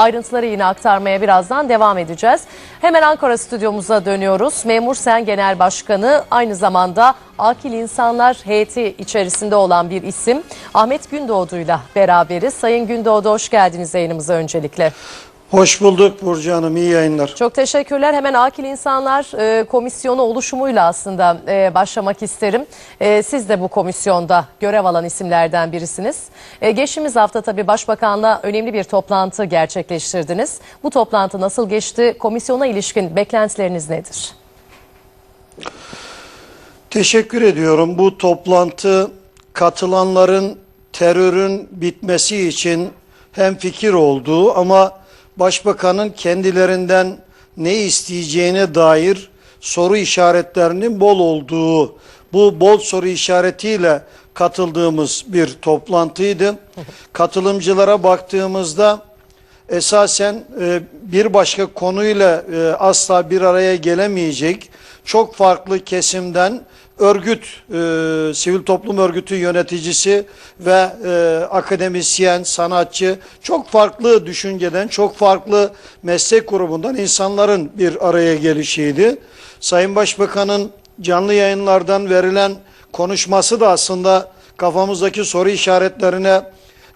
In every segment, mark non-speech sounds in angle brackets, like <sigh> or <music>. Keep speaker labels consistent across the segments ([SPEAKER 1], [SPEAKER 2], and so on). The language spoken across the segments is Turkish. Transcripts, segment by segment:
[SPEAKER 1] Ayrıntıları yine aktarmaya birazdan devam edeceğiz. Hemen Ankara stüdyomuza dönüyoruz. Memur Sen Genel Başkanı aynı zamanda Akil İnsanlar heyeti içerisinde olan bir isim. Ahmet Gündoğdu'yla beraberiz. Sayın Gündoğdu hoş geldiniz yayınımıza öncelikle.
[SPEAKER 2] Hoş bulduk Burcu Hanım, iyi yayınlar.
[SPEAKER 1] Çok teşekkürler. Hemen Akil İnsanlar e, Komisyonu oluşumuyla aslında e, başlamak isterim. E, siz de bu komisyonda görev alan isimlerden birisiniz. E, geçtiğimiz hafta tabii Başbakan'la önemli bir toplantı gerçekleştirdiniz. Bu toplantı nasıl geçti? Komisyona ilişkin beklentileriniz nedir?
[SPEAKER 2] Teşekkür ediyorum. Bu toplantı katılanların terörün bitmesi için hem fikir olduğu ama Başbakanın kendilerinden ne isteyeceğine dair soru işaretlerinin bol olduğu, bu bol soru işaretiyle katıldığımız bir toplantıydı. <laughs> Katılımcılara baktığımızda esasen e, bir başka konuyla e, asla bir araya gelemeyecek çok farklı kesimden örgüt, e, sivil toplum örgütü yöneticisi ve e, akademisyen, sanatçı çok farklı düşünceden, çok farklı meslek grubundan insanların bir araya gelişiydi. Sayın Başbakan'ın canlı yayınlardan verilen konuşması da aslında kafamızdaki soru işaretlerine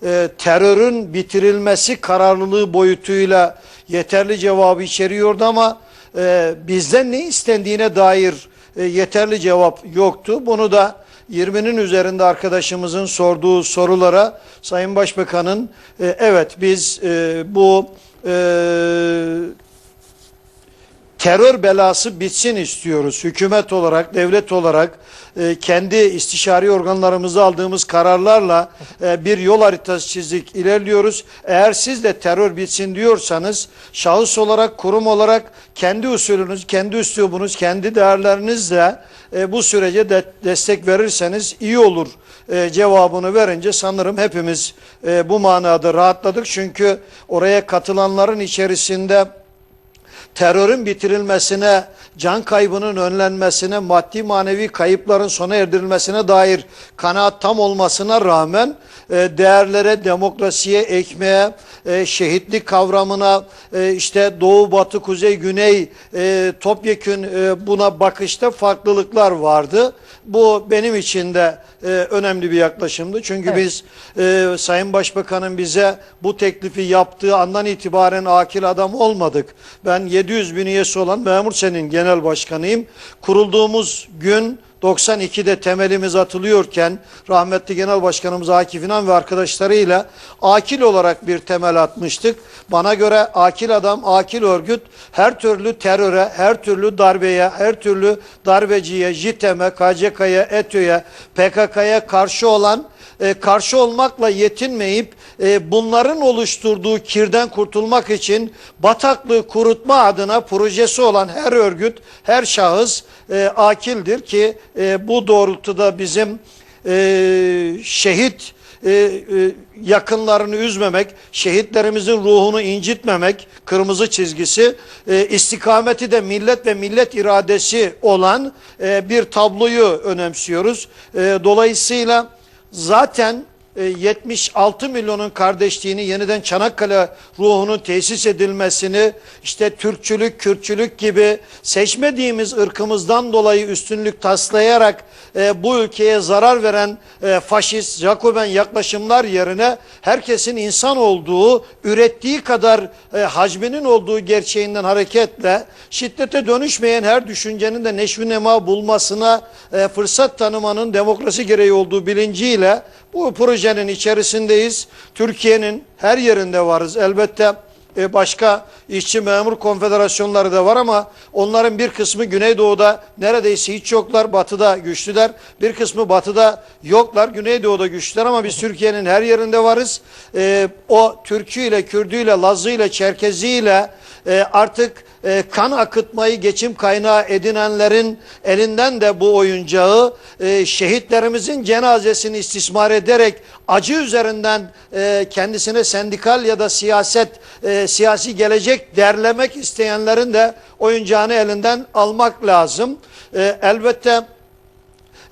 [SPEAKER 2] e, terörün bitirilmesi kararlılığı boyutuyla yeterli cevabı içeriyordu ama e, bizden ne istendiğine dair e, yeterli cevap yoktu. Bunu da 20'nin üzerinde arkadaşımızın sorduğu sorulara Sayın Başbakan'ın e, evet biz e, bu terör belası bitsin istiyoruz. Hükümet olarak, devlet olarak e, kendi istişari organlarımızda aldığımız kararlarla e, bir yol haritası çizdik, ilerliyoruz. Eğer siz de terör bitsin diyorsanız şahıs olarak, kurum olarak kendi usulünüz, kendi üslubunuz, kendi değerlerinizle e, bu sürece de destek verirseniz iyi olur cevabını verince sanırım hepimiz bu manada rahatladık. Çünkü oraya katılanların içerisinde terörün bitirilmesine, can kaybının önlenmesine, maddi manevi kayıpların sona erdirilmesine dair kanaat tam olmasına rağmen e, değerlere, demokrasiye, ekmeğe, e, şehitlik kavramına, e, işte doğu, batı, kuzey, güney topyekün buna bakışta farklılıklar vardı. Bu benim için de önemli bir yaklaşımdı. Çünkü
[SPEAKER 1] Evet.
[SPEAKER 2] biz Sayın Başbakan'ın bize bu teklifi yaptığı andan itibaren akil adam olmadık. Ben 700 bin üyesi olan Memur Sen'in genel başkanıyım. Kurulduğumuz gün 92'de temelimiz atılıyorken rahmetli Genel Başkanımız Akif İnan ve arkadaşlarıyla akil olarak bir temel atmıştık. Bana göre akil adam, akil örgüt her türlü teröre, her türlü darbeye, her türlü darbeciye, JITEM'e, KCK'ya, ETÖ'ye, PKK'ya karşı olan e, karşı olmakla yetinmeyip e, bunların oluşturduğu kirden kurtulmak için bataklığı kurutma adına projesi olan her örgüt, her şahıs e, akildir ki e, bu doğrultuda bizim e, şehit e, e, yakınlarını üzmemek, şehitlerimizin ruhunu incitmemek kırmızı çizgisi, e, istikameti de millet ve millet iradesi olan e, bir tabloyu önemsiyoruz. E, dolayısıyla zaten 76 milyonun kardeşliğini yeniden Çanakkale ruhunun tesis edilmesini işte Türkçülük, Kürtçülük gibi seçmediğimiz ırkımızdan dolayı üstünlük taslayarak e, bu ülkeye zarar veren e, faşist, Jacoben yaklaşımlar yerine herkesin insan olduğu, ürettiği kadar e, hacminin olduğu gerçeğinden hareketle şiddete dönüşmeyen her düşüncenin de neşvi nema bulmasına e, fırsat tanımanın demokrasi gereği olduğu bilinciyle bu projenin içerisindeyiz. Türkiye'nin her yerinde varız. Elbette e, başka işçi memur konfederasyonları da var ama onların bir kısmı Güneydoğu'da neredeyse hiç yoklar. Batı'da güçlüler. Bir kısmı Batı'da yoklar. Güneydoğu'da güçlüler ama biz Türkiye'nin her yerinde varız. E, o Türküyle, Kürdüyle, Lazı'yla, Çerkezi'yle e, artık e, kan akıtmayı geçim kaynağı edinenlerin elinden de bu oyuncağı e, şehitlerimizin cenazesini istismar ederek acı üzerinden e, kendisine sendikal ya da siyaset e, siyasi gelecek derlemek isteyenlerin de oyuncağını elinden almak lazım. E, elbette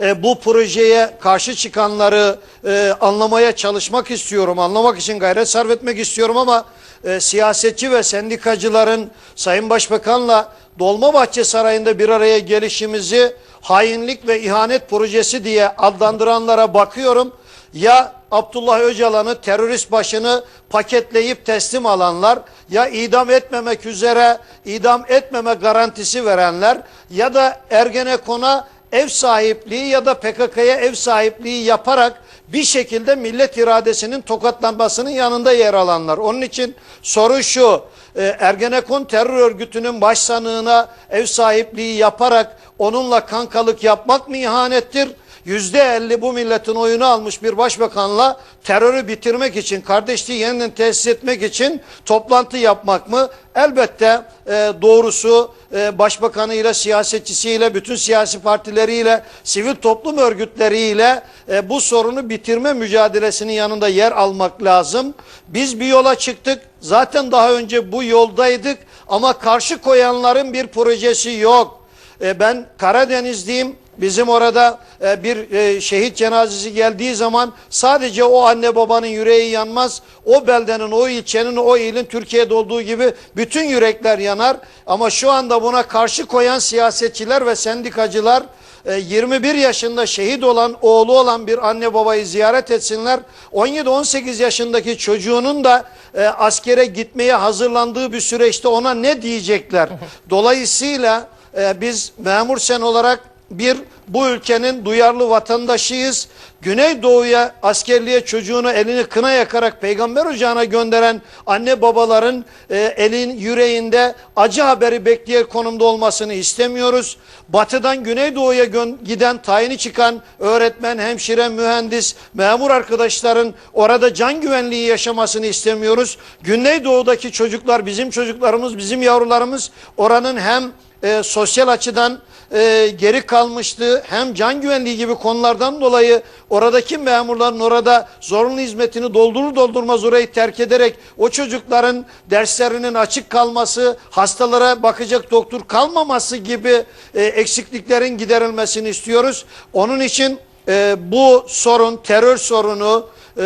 [SPEAKER 2] e, bu projeye karşı çıkanları e, anlamaya çalışmak istiyorum. Anlamak için gayret sarf etmek istiyorum ama e, siyasetçi ve sendikacıların Sayın Başbakan'la Dolmabahçe Sarayı'nda bir araya gelişimizi hainlik ve ihanet projesi diye adlandıranlara bakıyorum. Ya Abdullah Öcalan'ı terörist başını paketleyip teslim alanlar ya idam etmemek üzere idam etmeme garantisi verenler ya da Ergenekon'a ev sahipliği ya da PKK'ya ev sahipliği yaparak bir şekilde millet iradesinin tokatlanmasının yanında yer alanlar. Onun için soru şu, e, Ergenekon terör örgütünün başsanığına ev sahipliği yaparak onunla kankalık yapmak mı ihanettir? Yüzde elli bu milletin oyunu almış bir başbakanla terörü bitirmek için, kardeşliği yeniden tesis etmek için toplantı yapmak mı? Elbette e, doğrusu e, başbakanıyla, siyasetçisiyle, bütün siyasi partileriyle, sivil toplum örgütleriyle e, bu sorunu bitirme mücadelesinin yanında yer almak lazım. Biz bir yola çıktık. Zaten daha önce bu yoldaydık ama karşı koyanların bir projesi yok. E, ben Karadenizliyim. Bizim orada e, bir e, şehit cenazesi geldiği zaman sadece o anne babanın yüreği yanmaz. O beldenin, o ilçenin, o ilin Türkiye'de olduğu gibi bütün yürekler yanar. Ama şu anda buna karşı koyan siyasetçiler ve sendikacılar e, 21 yaşında şehit olan, oğlu olan bir anne babayı ziyaret etsinler. 17-18 yaşındaki çocuğunun da e, askere gitmeye hazırlandığı bir süreçte ona ne diyecekler? <laughs> Dolayısıyla e, biz memur sen olarak bir bu ülkenin duyarlı vatandaşıyız. Güneydoğu'ya askerliğe çocuğunu elini kına yakarak peygamber ocağına gönderen anne babaların e, elin yüreğinde acı haberi bekleyen konumda olmasını istemiyoruz. Batıdan Güneydoğu'ya giden tayini çıkan öğretmen, hemşire, mühendis, memur arkadaşların orada can güvenliği yaşamasını istemiyoruz. Güneydoğu'daki çocuklar bizim çocuklarımız, bizim yavrularımız oranın hem e, sosyal açıdan e, geri kalmıştı hem can güvenliği gibi konulardan dolayı oradaki memurların orada zorunlu hizmetini doldurur doldurmaz orayı terk ederek o çocukların derslerinin açık kalması, hastalara bakacak doktor kalmaması gibi e, eksikliklerin giderilmesini istiyoruz. Onun için e, bu sorun, terör sorunu e,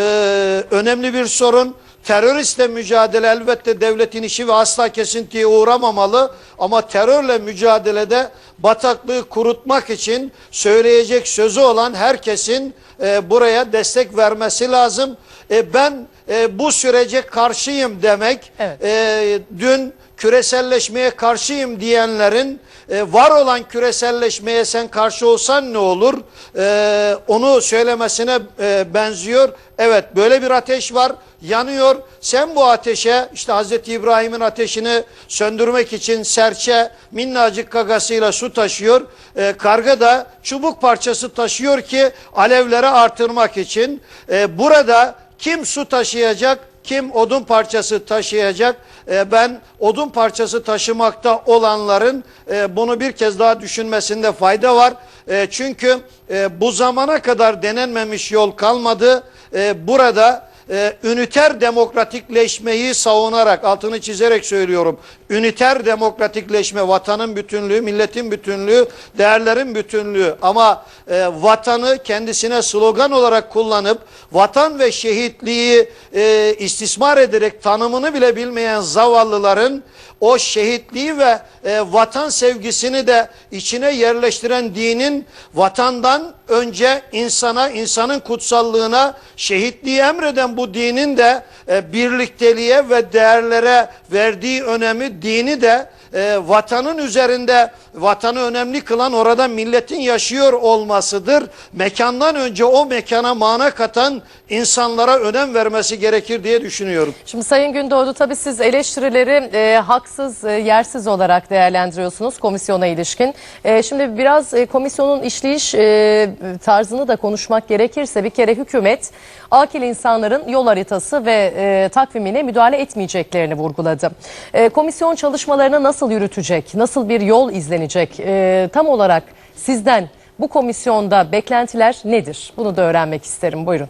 [SPEAKER 2] önemli bir sorun. Teröristle mücadele elbette devletin işi ve asla kesintiye uğramamalı. Ama terörle mücadelede bataklığı kurutmak için söyleyecek sözü olan herkesin e, buraya destek vermesi lazım. E, ben e, bu sürece karşıyım demek,
[SPEAKER 1] Evet.
[SPEAKER 2] e, dün küreselleşmeye karşıyım diyenlerin e, var olan küreselleşmeye sen karşı olsan ne olur? E, onu söylemesine e, benziyor. Evet böyle bir ateş var yanıyor. Sen bu ateşe işte Hazreti İbrahim'in ateşini söndürmek için serçe minnacık gagasıyla su taşıyor. E, karga da çubuk parçası taşıyor ki alevleri artırmak için. E, burada kim su taşıyacak? Kim odun parçası taşıyacak? E, ben odun parçası taşımakta olanların e, bunu bir kez daha düşünmesinde fayda var. E, çünkü e, bu zamana kadar denenmemiş yol kalmadı. E, burada e, üniter demokratikleşmeyi savunarak altını çizerek söylüyorum. Üniter demokratikleşme vatanın bütünlüğü, milletin bütünlüğü, değerlerin bütünlüğü ama e, vatanı kendisine slogan olarak kullanıp vatan ve şehitliği e, istismar ederek tanımını bile bilmeyen zavallıların o şehitliği ve e, vatan sevgisini de içine yerleştiren dinin vatandan önce insana, insanın kutsallığına şehitliği emreden bu dinin de e, birlikteliğe ve değerlere verdiği önemi dini de e, vatanın üzerinde vatanı önemli kılan orada milletin yaşıyor olmasıdır. Mekandan önce o mekana mana katan insanlara önem vermesi gerekir diye düşünüyorum.
[SPEAKER 1] Şimdi Sayın Gündoğdu tabii siz eleştirileri e, haksız, e, yersiz olarak değerlendiriyorsunuz komisyona ilişkin. E, şimdi biraz e, komisyonun işleyiş e, tarzını da konuşmak gerekirse bir kere hükümet akil insanların yol haritası ve e, takvimine müdahale etmeyeceklerini vurguladı. E, komisyon çalışmalarını nasıl yürütecek, nasıl bir yol izlenecek e, tam olarak sizden bu komisyonda beklentiler nedir? Bunu da öğrenmek isterim. Buyurun.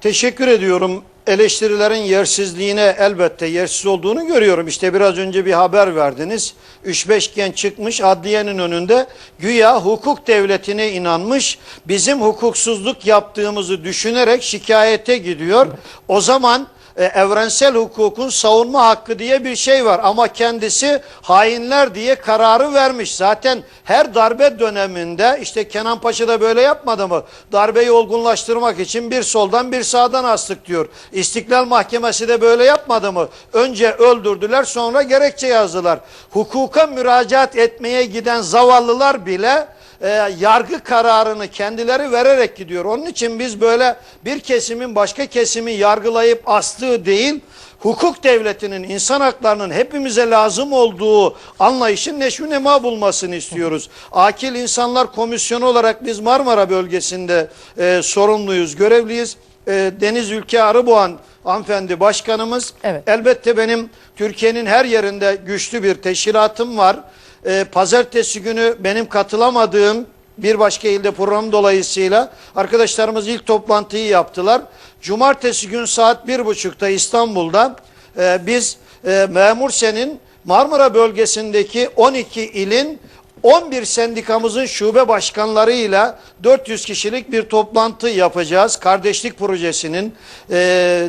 [SPEAKER 2] Teşekkür ediyorum. Eleştirilerin yersizliğine elbette yersiz olduğunu görüyorum. İşte biraz önce bir haber verdiniz. 3-5 genç çıkmış adliyenin önünde güya hukuk devletine inanmış. Bizim hukuksuzluk yaptığımızı düşünerek şikayete gidiyor. O zaman e, evrensel hukukun savunma hakkı diye bir şey var. Ama kendisi hainler diye kararı vermiş. Zaten her darbe döneminde işte Kenan Paşa da böyle yapmadı mı? Darbeyi olgunlaştırmak için bir soldan bir sağdan astık diyor. İstiklal Mahkemesi de böyle yapmadı mı? Önce öldürdüler sonra gerekçe yazdılar. Hukuka müracaat etmeye giden zavallılar bile e, yargı kararını kendileri vererek gidiyor. Onun için biz böyle bir kesimin başka kesimi yargılayıp astığı değil, hukuk devletinin, insan haklarının hepimize lazım olduğu anlayışın neşvi nema bulmasını istiyoruz. Akil İnsanlar Komisyonu olarak biz Marmara bölgesinde e, sorumluyuz, görevliyiz. E, Deniz Ülke Arıboğan hanımefendi başkanımız.
[SPEAKER 1] Evet.
[SPEAKER 2] Elbette benim Türkiye'nin her yerinde güçlü bir teşkilatım var. Ee, pazartesi günü benim katılamadığım bir başka ilde program dolayısıyla arkadaşlarımız ilk toplantıyı yaptılar. Cumartesi gün saat bir buçukta İstanbul'da e, biz e, Memur Marmara bölgesindeki 12 ilin 11 sendikamızın şube başkanlarıyla 400 kişilik bir toplantı yapacağız. Kardeşlik projesinin, e,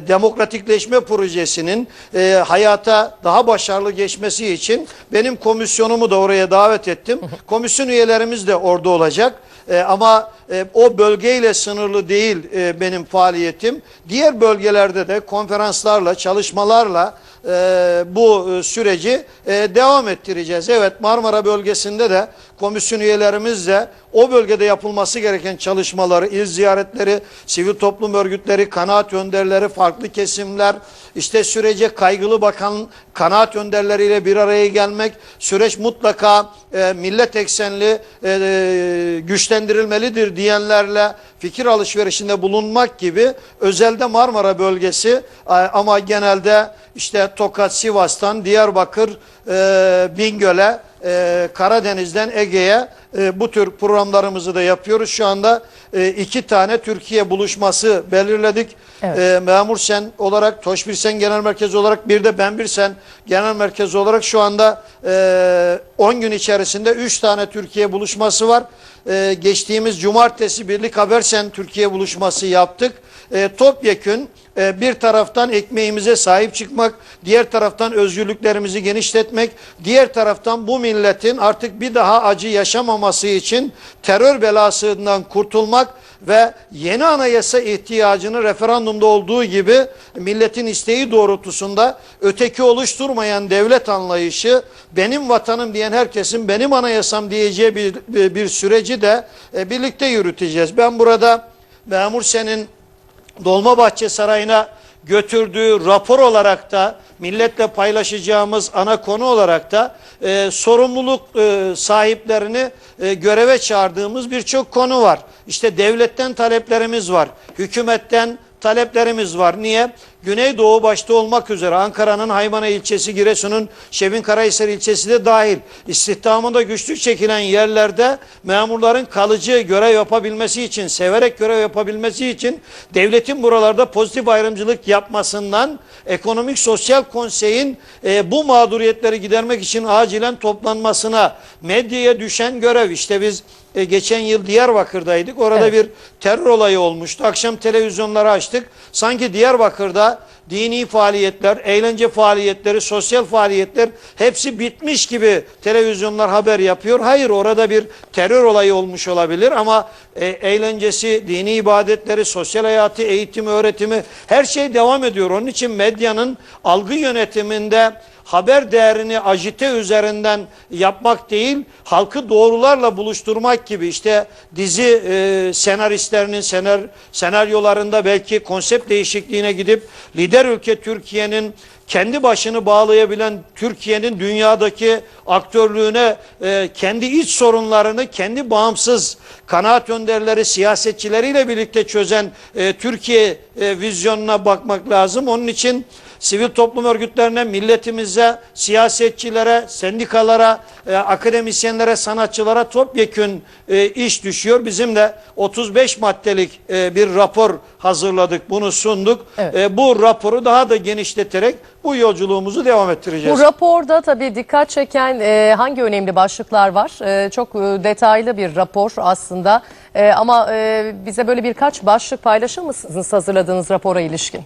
[SPEAKER 2] demokratikleşme projesinin e, hayata daha başarılı geçmesi için benim komisyonumu da oraya davet ettim. Komisyon üyelerimiz de orada olacak. E, ama e, o bölgeyle sınırlı değil e, benim faaliyetim. Diğer bölgelerde de konferanslarla, çalışmalarla e, bu e, süreci e, devam ettireceğiz. Evet Marmara bölgesinde de komisyon üyelerimiz de o bölgede yapılması gereken çalışmaları, il ziyaretleri, sivil toplum örgütleri, kanaat önderleri, farklı kesimler, işte sürece kaygılı bakan kanaat önderleriyle bir araya gelmek, süreç mutlaka e, millet eksenli e, e, güçlendirilmelidir diyenlerle fikir alışverişinde bulunmak gibi özelde Marmara bölgesi ama genelde işte Tokat, Sivas'tan Diyarbakır, e, Bingöl'e, e, Karadeniz'den Ege'ye e, bu tür programlarımızı da yapıyoruz. Şu anda e, iki tane Türkiye buluşması belirledik.
[SPEAKER 1] Evet.
[SPEAKER 2] E, Memur Sen olarak, Toş Bir Sen Genel Merkezi olarak bir de Ben Bir Sen Genel Merkezi olarak şu anda e, 10 gün içerisinde 3 tane Türkiye buluşması var. E, geçtiğimiz cumartesi Birlik Habersen Türkiye buluşması yaptık. E, topyekün e, bir taraftan ekmeğimize sahip çıkmak, diğer taraftan özgürlüklerimizi genişletmek, diğer taraftan bu milletin artık bir daha acı yaşamaması için terör belasından kurtulmak ve yeni anayasa ihtiyacını referandumda olduğu gibi milletin isteği doğrultusunda öteki oluşturmayan devlet anlayışı benim vatanım diyen herkesin benim anayasam diyeceği bir, bir, bir süreci de e, birlikte yürüteceğiz. Ben burada Memur Sen'in Dolmabahçe Sarayı'na götürdüğü rapor olarak da milletle paylaşacağımız ana konu olarak da e, sorumluluk e, sahiplerini e, göreve çağırdığımız birçok konu var. İşte devletten taleplerimiz var, hükümetten taleplerimiz var. Niye? Güneydoğu başta olmak üzere Ankara'nın Haymana ilçesi, Giresun'un Şebin Karahisar ilçesi de dahil. İstihdamında güçlük çekilen yerlerde memurların kalıcı görev yapabilmesi için, severek görev yapabilmesi için devletin buralarda pozitif ayrımcılık yapmasından Ekonomik Sosyal Konsey'in e, bu mağduriyetleri gidermek için acilen toplanmasına medyaya düşen görev. İşte biz e, geçen yıl Diyarbakır'daydık. Orada
[SPEAKER 1] Evet.
[SPEAKER 2] bir terör olayı olmuştu. Akşam televizyonları açtık. Sanki Diyarbakır'da dini faaliyetler, eğlence faaliyetleri, sosyal faaliyetler hepsi bitmiş gibi televizyonlar haber yapıyor. Hayır orada bir terör olayı olmuş olabilir ama e, eğlencesi, dini ibadetleri, sosyal hayatı, eğitimi, öğretimi her şey devam ediyor. Onun için medyanın algı yönetiminde haber değerini ajite üzerinden yapmak değil, halkı doğrularla buluşturmak gibi işte dizi e, senaristlerinin senar, senaryolarında belki konsept değişikliğine gidip lider ülke Türkiye'nin kendi başını bağlayabilen Türkiye'nin dünyadaki aktörlüğüne e, kendi iç sorunlarını kendi bağımsız kanaat önderleri siyasetçileriyle birlikte çözen e, Türkiye e, vizyonuna bakmak lazım. Onun için sivil toplum örgütlerine, milletimize, siyasetçilere, sendikalara, e, akademisyenlere, sanatçılara topyekün e, iş düşüyor. Bizim de 35 maddelik e, bir rapor hazırladık, bunu sunduk.
[SPEAKER 1] Evet.
[SPEAKER 2] E, bu raporu daha da genişleterek bu yolculuğumuzu devam ettireceğiz.
[SPEAKER 1] Bu raporda tabii dikkat çeken e, hangi önemli başlıklar var? E, çok e, detaylı bir rapor aslında. E, ama e, bize böyle birkaç başlık paylaşır mısınız hazırladığınız rapora ilişkin?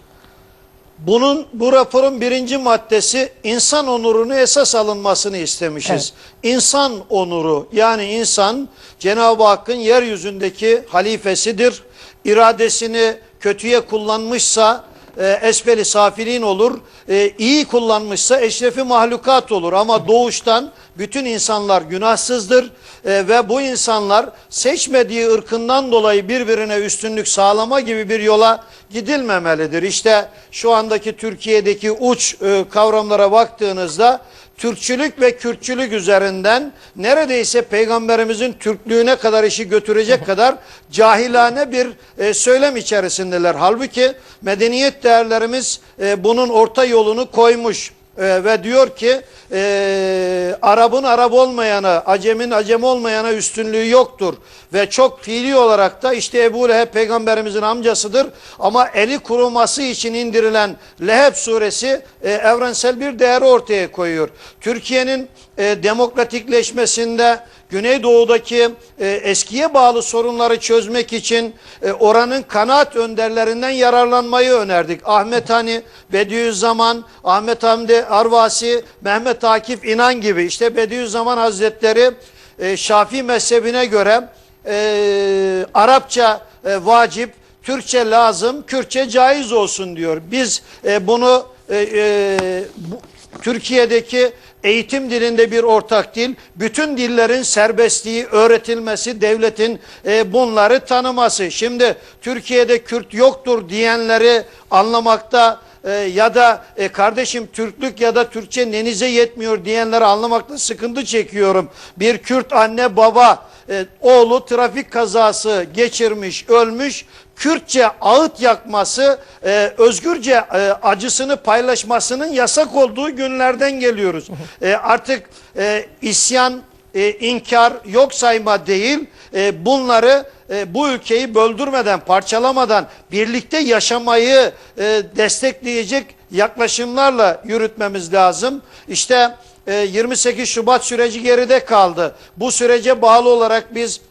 [SPEAKER 2] Bunun bu raporun birinci maddesi insan onurunu esas alınmasını istemişiz. İnsan onuru yani insan Cenab-ı Hakk'ın yeryüzündeki halifesidir. İradesini kötüye kullanmışsa e, esfeli safilin olur. E, iyi kullanmışsa eşrefi mahlukat olur. Ama doğuştan bütün insanlar günahsızdır. E, ve bu insanlar seçmediği ırkından dolayı birbirine üstünlük sağlama gibi bir yola gidilmemelidir. İşte şu andaki Türkiye'deki uç e, kavramlara baktığınızda Türkçülük ve Kürtçülük üzerinden neredeyse peygamberimizin Türklüğüne kadar işi götürecek <laughs> kadar cahilane bir e, söylem içerisindeler. Halbuki medeniyet değerlerimiz e, bunun orta yolunu koymuş E, ve diyor ki e, Arap'ın Arap olmayana, Acem'in Acem olmayana üstünlüğü yoktur. Ve çok fiili olarak da işte Ebu Leheb peygamberimizin amcasıdır. Ama eli kuruması için indirilen Leheb suresi e, evrensel bir değer ortaya koyuyor. Türkiye'nin e, demokratikleşmesinde Güneydoğu'daki e, eskiye bağlı sorunları çözmek için e, oranın kanaat önderlerinden yararlanmayı önerdik. Ahmet Hani, Bediüzzaman, Ahmet Hamdi Arvasi, Mehmet Akif İnan gibi işte Bediüzzaman Hazretleri e, Şafii mezhebine göre e, Arapça e, vacip, Türkçe lazım, Kürtçe caiz olsun diyor. Biz e, bunu e, e, bu, Türkiye'deki eğitim dilinde bir ortak dil, bütün dillerin serbestliği, öğretilmesi, devletin e, bunları tanıması. Şimdi Türkiye'de Kürt yoktur diyenleri anlamakta e, ya da e, kardeşim Türklük ya da Türkçe nenize yetmiyor diyenleri anlamakta sıkıntı çekiyorum. Bir Kürt anne baba e, oğlu trafik kazası geçirmiş, ölmüş. Kürtçe ağıt yakması, e, özgürce e, acısını paylaşmasının yasak olduğu günlerden geliyoruz. <laughs> E, artık e, isyan, e, inkar, yok sayma değil, e, bunları e, bu ülkeyi böldürmeden, parçalamadan birlikte yaşamayı e, destekleyecek yaklaşımlarla yürütmemiz lazım. İşte e, 28 Şubat süreci geride kaldı. Bu sürece bağlı olarak biz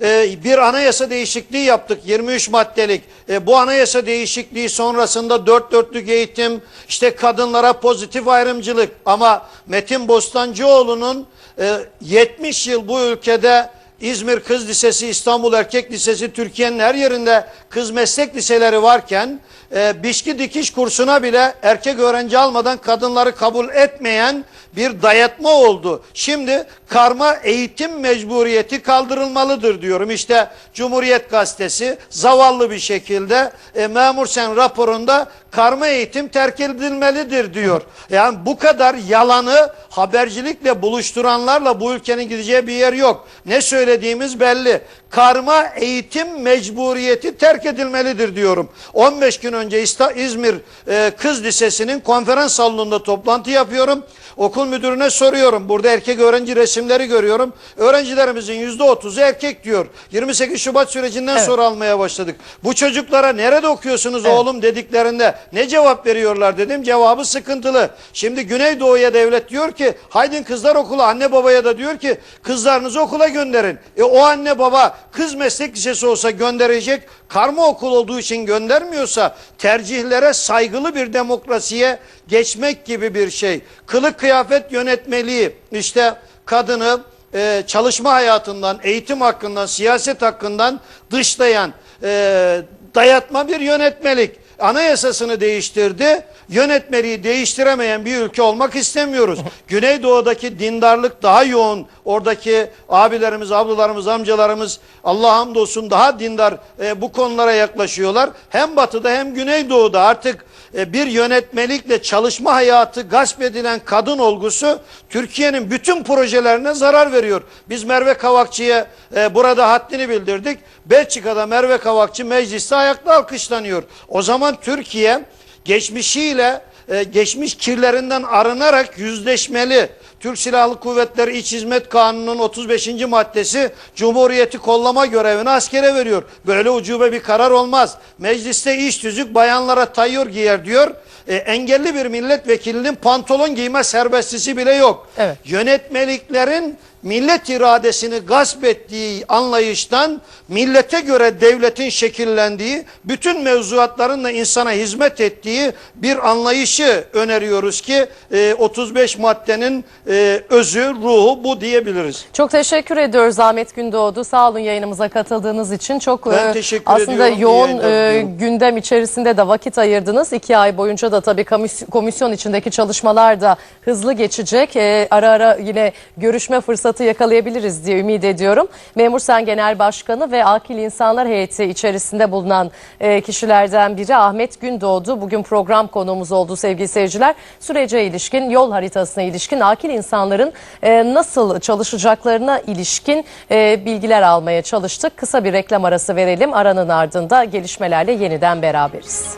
[SPEAKER 2] e, bir anayasa değişikliği yaptık 23 maddelik. E, bu anayasa değişikliği sonrasında dört dörtlük eğitim, işte kadınlara pozitif ayrımcılık ama Metin Bostancıoğlu'nun e, 70 yıl bu ülkede İzmir Kız Lisesi, İstanbul Erkek Lisesi, Türkiye'nin her yerinde kız meslek liseleri varken e, biçki dikiş kursuna bile erkek öğrenci almadan kadınları kabul etmeyen bir dayatma oldu. Şimdi karma eğitim mecburiyeti kaldırılmalıdır diyorum. İşte Cumhuriyet Gazetesi zavallı bir şekilde e, Memur Sen raporunda karma eğitim terk edilmelidir diyor. Yani bu kadar yalanı habercilikle buluşturanlarla bu ülkenin gideceği bir yer yok. Ne söylediğimiz belli. Karma eğitim mecburiyeti terk edilmelidir diyorum. 15 gün önce İzmir e, Kız Lisesi'nin konferans salonunda toplantı yapıyorum. Okul müdürüne soruyorum. Burada erkek öğrenci resimleri görüyorum. Öğrencilerimizin yüzde otuzu erkek diyor. 28 Şubat sürecinden
[SPEAKER 1] Evet.
[SPEAKER 2] sonra almaya başladık. Bu çocuklara nerede okuyorsunuz
[SPEAKER 1] Evet.
[SPEAKER 2] oğlum dediklerinde ne cevap veriyorlar dedim. Cevabı sıkıntılı. Şimdi Güneydoğu'ya devlet diyor ki haydin kızlar okula anne babaya da diyor ki kızlarınızı okula gönderin. E o anne baba kız meslek lisesi olsa gönderecek karma okul olduğu için göndermiyorsa tercihlere saygılı bir demokrasiye geçmek gibi bir şey. Kılık kıyafet yönetmeliği işte kadını e, çalışma hayatından, eğitim hakkından, siyaset hakkından dışlayan e, dayatma bir yönetmelik. Anayasasını değiştirdi. Yönetmeliği değiştiremeyen bir ülke olmak istemiyoruz. <laughs> Güneydoğu'daki dindarlık daha yoğun. Oradaki abilerimiz, ablalarımız, amcalarımız Allah hamdolsun daha dindar e, bu konulara yaklaşıyorlar. Hem batıda hem Güneydoğu'da artık bir yönetmelikle çalışma hayatı gasp edilen kadın olgusu Türkiye'nin bütün projelerine zarar veriyor. Biz Merve Kavakçı'ya e, burada haddini bildirdik. Belçika'da Merve Kavakçı mecliste ayakta alkışlanıyor. O zaman Türkiye geçmişiyle e, geçmiş kirlerinden arınarak yüzleşmeli. Türk Silahlı Kuvvetleri İç Hizmet Kanunu'nun 35. maddesi Cumhuriyeti kollama görevini askere veriyor. Böyle ucube bir karar olmaz. Mecliste iş tüzük bayanlara tayyör giyer diyor. E, engelli bir milletvekilinin pantolon giyme serbestisi bile yok.
[SPEAKER 1] Evet.
[SPEAKER 2] Yönetmeliklerin millet iradesini gasp ettiği anlayıştan millete göre devletin şekillendiği, bütün mevzuatların da insana hizmet ettiği bir anlayışı öneriyoruz ki e, 35 maddenin e, özü, ruhu bu diyebiliriz.
[SPEAKER 1] Çok teşekkür ediyoruz Ahmet Gündoğdu. Sağ olun yayınımıza katıldığınız için. Çok
[SPEAKER 2] Ben
[SPEAKER 1] e, aslında yoğun e, gündem içerisinde de vakit ayırdınız. İki ay boyunca da tabii komis- komisyon içindeki çalışmalar da hızlı geçecek. E, ara ara yine görüşme fırsatı yakalayabiliriz diye ümit ediyorum. Memur Sen Genel Başkanı ve Akil İnsanlar Heyeti içerisinde bulunan e, kişilerden biri Ahmet Gündoğdu. Bugün program konuğumuz oldu sevgili seyirciler. Sürece ilişkin, yol haritasına ilişkin, akil insanların e, nasıl çalışacaklarına ilişkin e, bilgiler almaya çalıştık. Kısa bir reklam arası verelim. Aranın ardında gelişmelerle yeniden beraberiz.